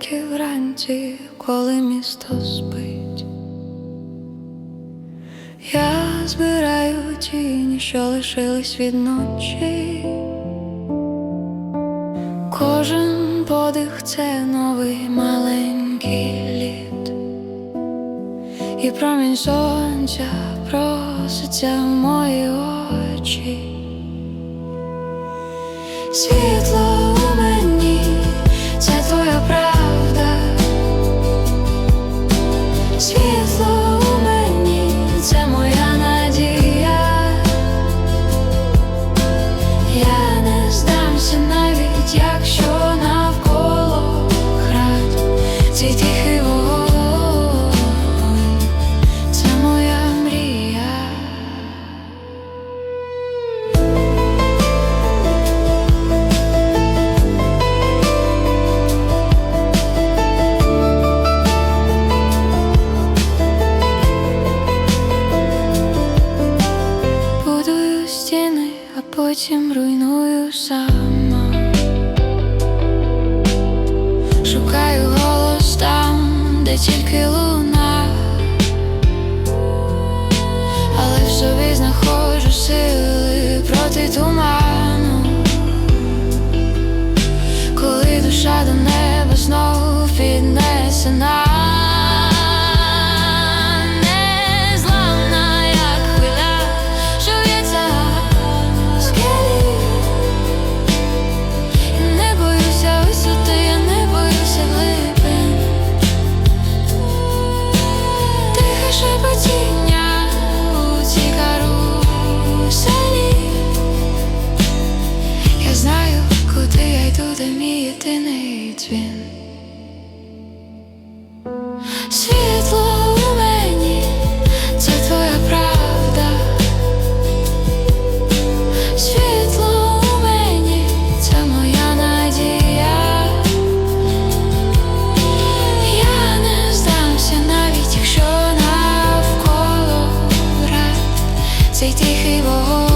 тільки вранці, коли місто спить. Я збираю тіні, що лишились від ночі. Кожен подих це новий маленький лід, і промінь сонця проситься в мої очі. Світло Світло у мені, це моя надія. Я не здамся навіть, якщо навколо град ці тихий потім руйную сама. Шукаю голос там, де тільки луна, буде мій єдиний дзвін. Світло у мені це твоя правда. Світло у мені це моя надія. Я не здамся навіть, якщо навколо брат цей тихий вогонь